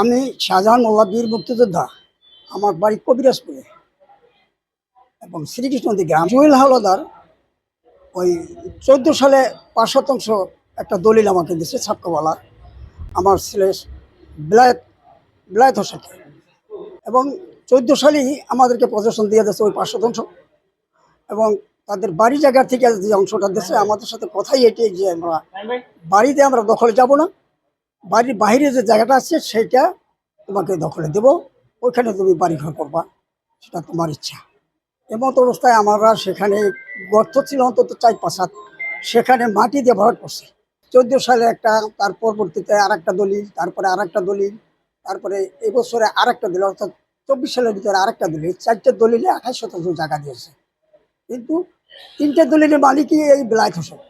আমি শাহজাহান মোল্লা বীর মুক্তিযোদ্ধা, আমার বাড়ি কবিরাজপুরে। এবং শ্রীকৃষ্ণদী গ্রাম। জুয়েল হাওলাদার ওই চোদ্দ সালে পাঁচ শতাংশ একটা দলিল আমাকে দিয়েছে, ছাপকাওয়ালা। আমার ছেলে বিলায়ত বিলায়ত হোসেনকে এবং চোদ্দ সালেই আমাদেরকে প্রদর্শন দিয়ে দিয়েছে ওই পাঁচ শতাংশ। এবং তাদের বাড়ি জায়গা থেকে যে অংশটা দিয়েছে, আমাদের সাথে কথাই এটাই যে আমরা বাড়িতে আমরা দখলে যাব না। বাড়ির বাইরে যে জায়গাটা আছে সেইটা তোমাকে দখলে দেব। ওইখানে তুমি বাড়ি ঘর করবা, সেটা তোমার ইচ্ছা। এমত অবস্থায় আমরা সেখানে, গর্ত ছিল অন্তত চার পাঁচ হাত, সেখানে মাটি দিয়ে ভরাট করছে। চোদ্দ সালে একটা, তার পরবর্তীতে আর একটা দলিল, তারপরে আর একটা দলিল, তারপরে এবছরে আর একটা দলিল, অর্থাৎ চব্বিশ সালের ভিতরে আর একটা দলিল চারটে দলিলে আঠাশ শতাংশ জায়গা দিয়েছে। কিন্তু তিনটে দলিলের মালিকই এই বিলায়ত হোসেন।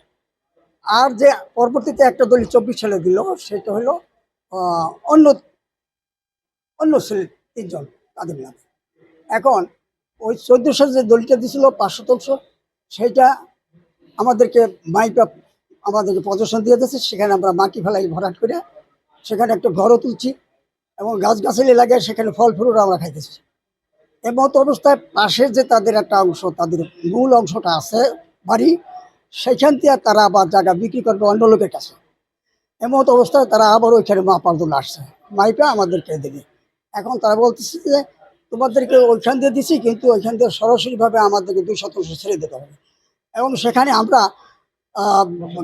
আর যে পরবর্তীতে একটা দলিল চব্বিশ সালে দিল, সেটা হলো অন্য অন্য তিনজন তাদের নামে। এখন ওই চোদ্দ সালে যে দলিলটা দিছিল, পাঁচ শতাংশ সেইটা আমাদেরকে মাইপা, আমাদেরকে প্রদর্শন দিয়ে দিয়েছে। সেখানে আমরা মাটি ফেলাই ভরাট করে সেখানে একটা ঘরও তুলছি এবং গাছগাছালি লাগিয়ে সেখানে ফল ফুল আমরা খাইতেছি। এমত অবস্থায় পাশে যে তাদের একটা অংশ, তাদের মূল অংশটা আছে বাড়ি সেখান থেকে তারা আবার জায়গা বিক্রি করবে অন্য লোকের কাছে। এমত অবস্থায় তারা আবার ওইখানে মাপার জন্য আসছে। মাইপা আমাদেরকে দেবে। এখন তারা বলতেছে যে, তোমাদেরকে ওইখান দিয়ে দিছি, কিন্তু ওইখান দিয়ে সরাসরিভাবে আমাদেরকে দুই শতাংশ ছেড়ে দিতে হবে। এবং সেখানে আমরা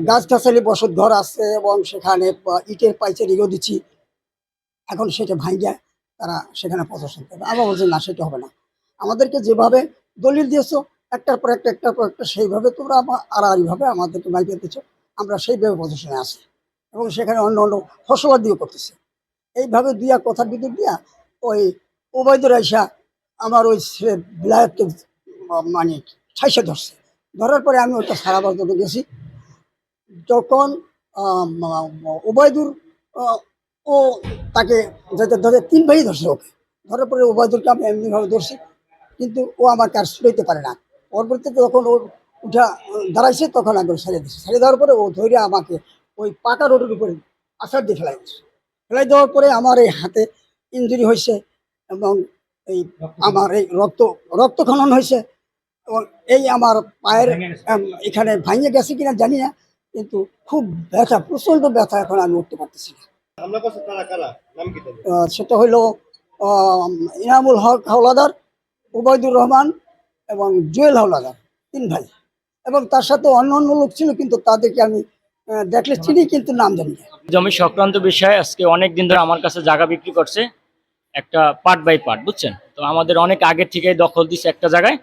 গাছগাছালি বসত ঘর আছে এবং সেখানে ইটের পাইচারিও দিচ্ছি। এখন সেটা ভাঙ্গিয়া তারা সেখানে প্রদর্শন করবে। আমরা বলছি, না, সেটা হবে না। আমাদেরকে যেভাবে দলিল দিয়েছ একটার পর একটা, একটার পর একটা, সেইভাবে তোমরা আড়াআড়িভাবে আমাদেরকে মাইপে দিচ্ছ আমরা সেইভাবে প্রদর্শনে আসি এবং সেখানে অন্য অন্য ফসলাদিও করতেছে। এইভাবে দিয়া কথা বিদ্যুৎ দিয়া ওই ওবায়দুর আইসা আমার ওই বিলায়তকে মানে ঠাইসে ধরছে। ধরার পরে আমি ওটা সারাবার জন্য গেছি। যখন ওবায়দুর ও তাকে যাতে ধরে তিন ভাই ধরছে ওকে। ধরার পরে ওবায়দুরকে আমি এমনিভাবে ধরছি, কিন্তু ও আমাকে আর শুইতে পারে না। পরবর্তীতে যখন ও উঠা দাঁড়াইছে তখন আমি ছেড়ে দিচ্ছি ছেড়ে দেওয়ার পরে ও ধরে আমাকে ওই পাকা রোডের উপরে আছাড় দিয়ে ফেলাই দিচ্ছে ফেলাই দেওয়ার পরে আমার এই হাতে ইঞ্জুরি হয়েছে এবং এই আমার এই রক্ত রক্তক্ষরণ হয়েছে। এবং এই আমার পায়ের এখানে ভাঙে গেছে কিনা জানি না কিন্তু খুব ব্যথা প্রচণ্ড ব্যথা এখন আমি উঠতে পারতেছি না। সেটা হইল আহ, ইনামুল হক হাওলাদার উবায়দুর রহমান এবং জুয়েল হাওলাদার, তিন ভাই। এবং তার সাথে অন্য অন্য লোক ছিল, কিন্তু তাদেরকে আমি দেখলে চিনি, কিন্তু নাম জানি জমি সংক্রান্ত বিষয়ে আজকে অনেক দিন ধরে আমার কাছে জায়গা বিক্রি করছে, একটা পার্ট বাই পার্ট বুঝছেন? তো আমাদের অনেক আগের থেকে দখল দিচ্ছে একটা জায়গায়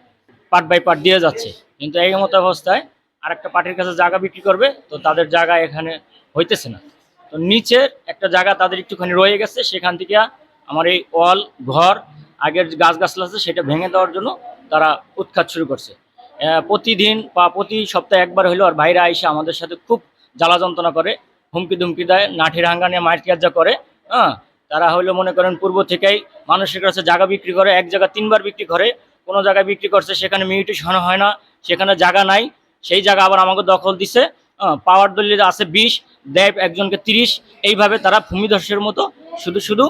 পার্ট বাই পার্ট দিয়ে যাচ্ছে। কিন্তু এই মতো অবস্থায় আর একটা পার্টির কাছে জায়গা বিক্রি করবে, তো তাদের জায়গা এখানে হইতেছে না। তো নিচের একটা জায়গা তাদের একটুখানি রয়ে গেছে, সেখান থেকে আমার এই ওয়াল, ঘর, আগের যে গাছ গাছলা আছে, সেটা ভেঙে দেওয়ার জন্য তারা উৎখাত শুরু করছে। প্রতিদিন বা প্রতি সপ্তাহে একবার হইল আর বাইরে আইসে আমাদের সাথে খুব জ্বালা যন্ত্রণা করে হুমকি ধুমকি দেয় লাঠির হাঙ্গা নিয়ে মারপিয়াজ করে হ্যাঁ? তারা হইল মনে করেন পূর্ব থেকেই মানুষের কাছে জায়গা বিক্রি করে এক জায়গা তিনবার বিক্রি করে কোনো জায়গায় বিক্রি করছে সেখানে মিউটেশন হয় না সেখানে জায়গা নাই সেই জায়গা আবার আমাকে দখল দিছে হ্যাঁ, পাওয়ার দলিল আছে বিশ দেব একজনকে তিরিশ এইভাবে তারা ভূমিধসের মতো শুধু শুধু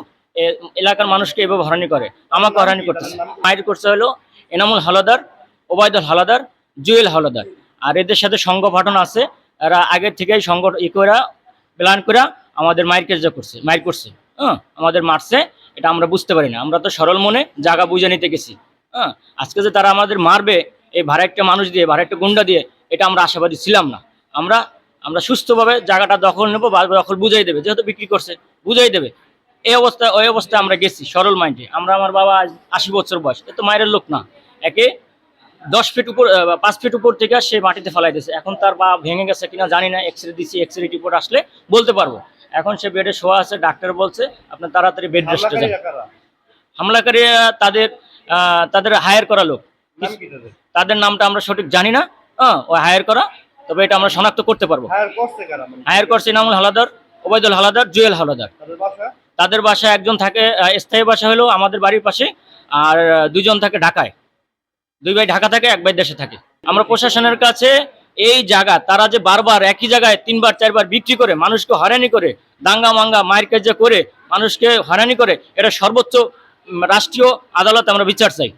এলাকার মানুষকে এভাবে হরানি করে। আমাকে হরানি করতেছে। মায়ের করছে হলো এনামুল হালাদার, ওবায়দুল হালাদার, জুয়েল হালাদার। আর এদের সাথে সংগঠন আছে। এরা আগের থেকেই সংগঠন ই করে প্ল্যান করে আমাদের মায়ের কেজা করছে, মায়ের করছে। হ্যাঁ আমাদের মারছে, এটা আমরা বুঝতে পারি না। আমরা তো সরল মনে জায়গা বুঝে নিতে গেছি। হ্যাঁ আজকে যে তারা আমাদের মারবে, এই ভাড়া একটা মানুষ দিয়ে ভাড়া একটা গুন্ডা দিয়ে, এটা আমরা আশাবাদী ছিলাম না। আমরা আমরা সুস্থভাবে জায়গাটা দখল নেব বা দখল বুঝাই দেবে, যেহেতু বিক্রি করছে, বুঝাই দেবে। এই অবস্থায় ওই অবস্থায় আমরা গেছি সরল মাইন্ডে আমরা আমার বাবা আজ আশি বছর বয়স এ তো মায়ের লোক না। একে দশ ফিট উপর পাঁচ ফিট উপর থেকে সে মাটিতে ফেলাই দিয়েছে। এখন তার পা ভেঙে গেছে কিনা জানি না এক্স রে দিচ্ছি এক্স রে রিপোর্ট আসলে বলতে পারব। এখন সে বেডে শোয়া আছে ডাক্তার বলছে আপনার তাড়াতাড়ি বেড রেস্টে যান। হামলাকারী তাদের তাদের হায়ার করা লোক। তাদের? নামটা আমরা সঠিক জানি না। হ্যাঁ ওই হায়ার করা তবে এটা আমরা শনাক্ত করতে পারব। হায়ার করছে কারা মানে? হায়ার করছে ইনামুল হালাদার ওবায়দুল হালাদার জুয়েল হালাদার। তাদের বাসা বাসায় একজন থাকে স্থায়ী বাসা হলো আমাদের বাড়ির পাশে, আর দুজন থাকে ঢাকায়। দুই ভাই ঢাকা থাকে, এক ভাই দেশে থাকে। আমরা প্রশাসনের কাছে এই জায়গা, তারা যে বারবার একই জায়গায় তিনবার, চারবার বিক্রি করে, মানুষকে হয়রানি করে, দাঙ্গা মাঙ্গা, মায়ের কাজে করে, মানুষকে হয়রানি করে, এটা সর্বোচ্চ রাষ্ট্রীয় আদালত আমরা বিচার চাই।